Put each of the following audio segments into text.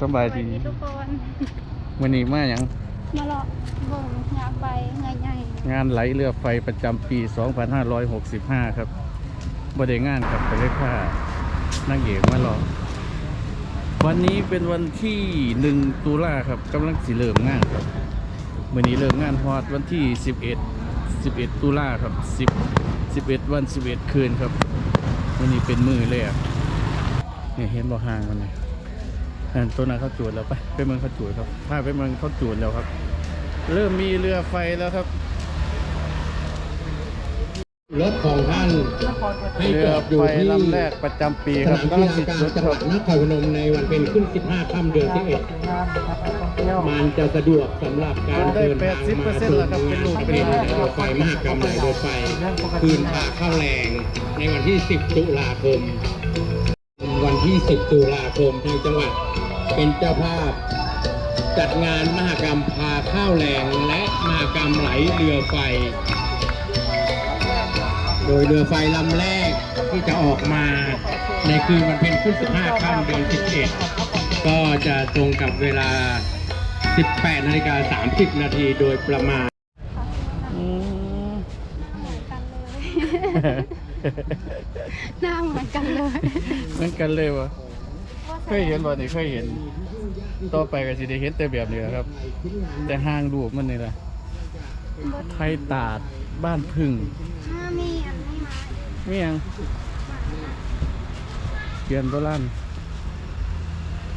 สบายสวัสดีดีทุกคนวันนี้มาอย่างมาเลาะเบิ่งงานใบงานใหญ่งานไหลเรือไฟประจำปี 2565 ครับบริงานครับไปเลยค่ะนั่งเอกมารอวันนี้เป็นวันที่1ตุลาครับกำลังสิเริ่มงานครับวันนี้เริ่มงานฮอดวันที่ 11 11 ตุลาครับ 10 11 วัน 11 คืนครับวันนี้เป็นมือเลยอะเนี่ยเห็นบ่ห่างมันเลย อันตัวนั้นเขาจูดแล้วไปไปเมืองเขาจูดครับพาไปเมืองเขาจูดแล้วครับ เริ่มมีเรือไฟแล้วครับรถของท่านให้เรืจออดอยู่ไฟที่ลำแรกประจำปีสครับนามกำกีลังฬาสิกลางจุดจังคหรัวับดนครพนมในวันเป็นขึ้น 15ค่ำเดือนที่เอ็ดมันจะสะดวกสำหรับการเดินทางมาชมงานเป็นเรือไฟมหกรรมไหลเรือไฟ คืนค่าข้าวแรงในวันที่ 10 ตุลาคม วันที่ 10 ตุลาคมทางจังหวัด เป็นเจ้าภาพ จัดงานมหกรรมพาข้าวแรงและมหกรรมไหลเรือไฟ โดยเรือไฟลำแรกที่จะออกมาในคืนวันเพ็ญขึ้น 15 ค่ำเดือน11ก็จะตรงกับเวลา 18 นาฬิกา 30 นาทีโดยประมาณอืมเหมือนกันเลยหน้าเหมือนกันเลย เหมือนกันเลยวะ เคยเห็นบ่นี่เคยเห็น ต่อไปก็สิได้เห็นแต่แบบนี้แหละครับ แต่ห้างรูปมันนี่แหละไทยตาดบ้านพึ่งถ้ามีอันนี้มาไม่ยังเขียนโบราณ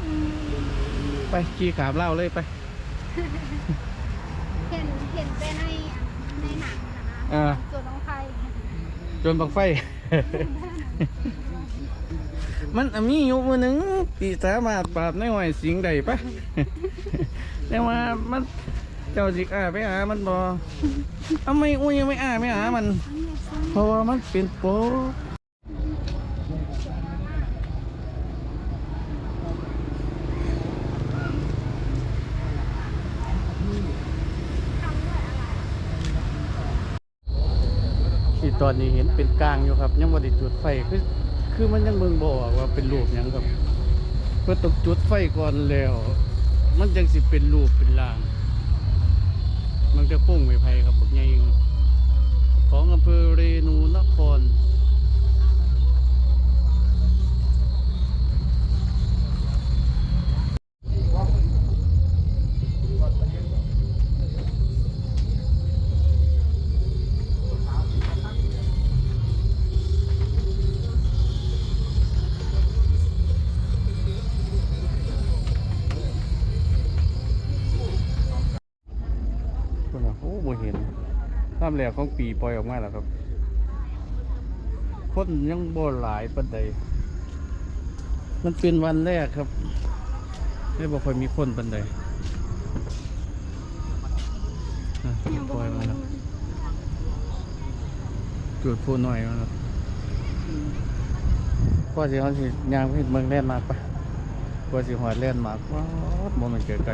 อืมไปขี่ขามเล่าเลยไปเห็นเห็นแต่ในในหนังนะอ่า ส่วนน้องไทย จนบังไฟ มันมีอยู่มือหนึ่งที่สามารถปราบในหอยสิงได้ปะ แต่ว่ามันเจ้าจิกอาไปหามันบอเอาไม่อุ้ยยังไม่อาไม่หามัน เพราะว่ามันเป็นโป๊ะที่ตอนนี้เห็นเป็นกลางอยู่ครับ ยังบ่ได้จุดไฟคือ คือมันยังเบิ่งบ่ออกว่าเป็นรูปหยังครับเพื่อตกจุดไฟก่อนแล้ว มันยังสิเป็นรูปเป็นล่าง มันจะพุ่งไม่ไผครับบักใหญ่ของอำเภอเรนูนคร โอ้บ่เห็นตามแหลกของปีปล่อยออกมาแล้วครับ คนยังบ่หลายปานใดมันเป็นวันแรกครับ ไม่บ่ค่อยมีคนปานใดปล่อยมาแล้วจุดพูน้อยมาแล้วกว่าสิเขาสิยางไปเมืองแล่นมาปะกว่าสิหอดแล่นมากว้าวบ่แมันเกิดไกล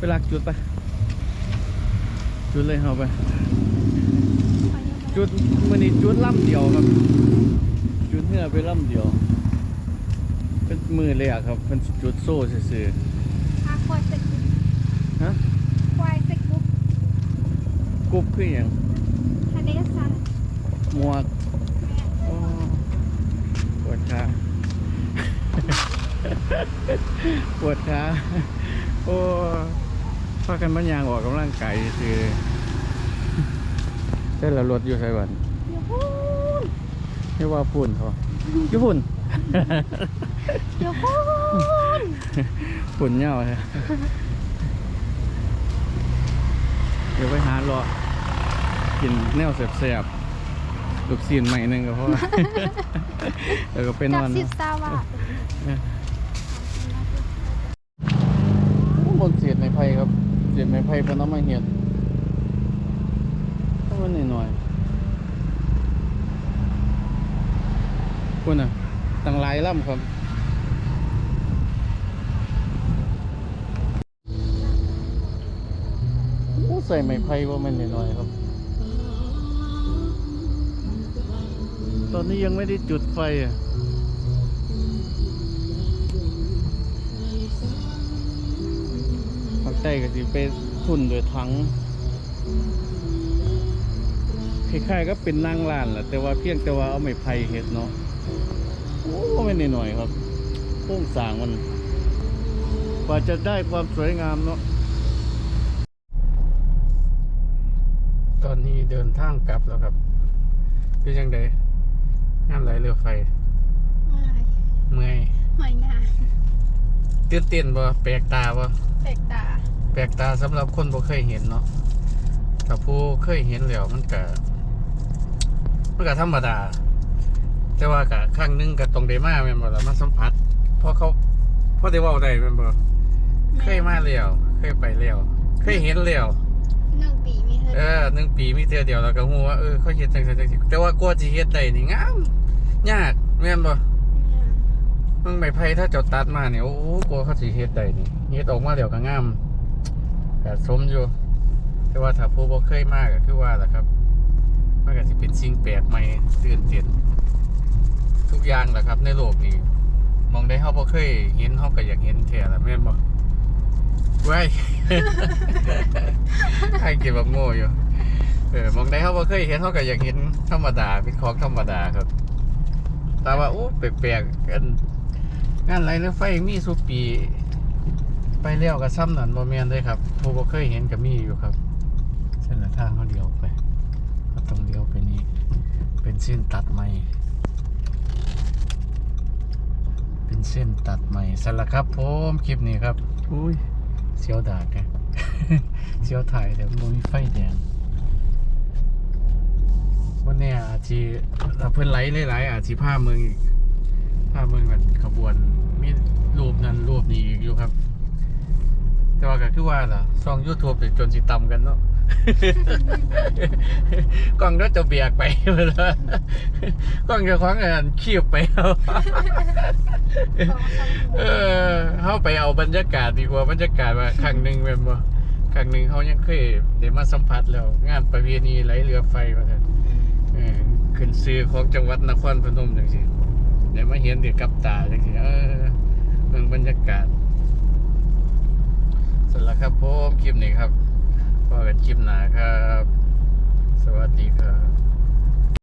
ไปลักจุดไป จุดเลยเอาไป จุดมือนี้จุดลำเดียวครับ จุดเนื้อไปลำเดียว เป็นมือเลยอะครับเป็นจุดโซ่ซื่ออาควายเซ็กบุ๊กๆฮะควายเซ็กบุ๊กกรุบคืออย่างทะเลซันหมวก โอ้ปวดขา ปวดขา โอ้ พากันมันยางออกกำลังกายคือได้ละรถอยู่ไสบันยูฮูไม่ว่าปุ่นเขาญี่ปุ่นยูฮูฝุ่นเหย้าฮะเดี๋ยวไปหารอกินแนวแสบๆลูกซีนใหม่หนึ่งก็พอแล้วก็ไปนจัอบนสิบสาวา บนเสียดในไผ่ครับเสียดในไผ่เพนน้ำมาเหียดก็มันหน่อยๆคุณอะตั้งหลายลำครับใส่ไม้ไผ่ว่ามันหน้อยๆครับ ตอนนี้ยังไม่ได้จุดไฟอะ ใจก็สิไปทุ่นด้วยถังคล้ายๆก็เป็นนางลานแหละแต่ว่าเพียงแต่ว่าเอาไม้ไผ่เฮ็ดเนาะโอ้ไม่นน้อยๆครับโค้งสร้างมันกว่าจะได้ความสวยงามเนาะตอนนี้เดินทางกลับแล้วครับเป็นยังไงงานไหลเรือไฟอะไรเมื่อยหอยงาตื่นเต้นบ่แปลกตาบ่แปลกตา แปลกตาสำหรับคนบ่เคยเห็นเนาะถ้าผู้เคยเห็นแล้วมันก็มันก็ธรรมดา แต่ว่าก็ครั้งหนึงก็ต้องได้มาแม่นบ่ล่ะมาสัมผัสเพราะเขาเพราะได้เว้าได้แม่นบ่เคยมาแล้วเคยไปแล้วเคยเห็นแล้วหนึ่งปีมีเธอเออหนึ่งปีมีเทื่อเดียวแล้วก็ฮู้ว่าเออเขาเฮ็ดจังซั่นจังซี่แต่ว่ากว่าสิเฮ็ดได้นี่งามยากแม่นบ่มึงไม้ไผ่ถ้าเจ้าตัดมาเนี่ยโอ้โหกลัวเขาสิเฮ็ดได้นี่เฮ็ดออกมาแล้วก็งาม ก็สมอยู่แต่ว่าถ้าผู้บ่เคยมากก็คือว่าแหละครับมันก็สิเป็นสิ่งแปลกใหม่ตื่นเต้นทุกอย่างแหละครับ ในโลกนี้มองได้เฮาบ่เคยเห็นเฮาก็อยากเห็นแท้ละแม่นบ่ไว้ใครเก็บแบบโง่อยู่เออมองได้เขาบ่เคยเห็นเขาก็อยากเห็นธรรมดาเป็นของธรรมดาครับ แต่ว่าโอ้แปลกๆกันงานไรเรือไฟมีสุปี ไปเลี้ยวกับซ้ำนั่นบ่แม่นเลยครับผู้บ่เคยเห็นก็มีอยู่ครับ เส้นละทางเขาเลี้ยวไปเขาต้องเลี้ยวไปนี่เป็นเส้นตัดใหม่ เป็นเส้นตัดใหม่สละครับผมคลิปนี้ครับ อุ้ยเสียวดากแกเสียวถ่ายแต่มันมีไฟแดงวันนี้อาจจะถ้าเพื่อนไลฟ์หลายๆอาจจะพาเมืองอีกพาเมืองแบบขบวนมีรูปนั้นรูปนี้อีกอยู่ครับ แต่ว่าก็คือว่าล่ะช่อง YouTube นี่จนสิต่ำกันเนาะ กล้องก็จะเบียกไปหมดแล้วกล้องจะคว้างอันคีบไปเอาเออเข้าไปเอาบรรยากาศดีกว่าบรรยากาศว่าครั้งหนึ่งเป็นบ่ครั้งหนึ่งเขายังเคยได้มาสัมผัสแล้ว งานประเพณีไหลเรือไฟว่าซั่นเออขึ้นซื้อของจังหวัดนครพนมจังซี่ได้มาเห็นเดี๋ยวกับตาจังซี่เออเมืองบรรยากาศ สร็จแล้วครับผมคลิปนี้ครับพอกันคลิปหนาครับ สวัสดีครับ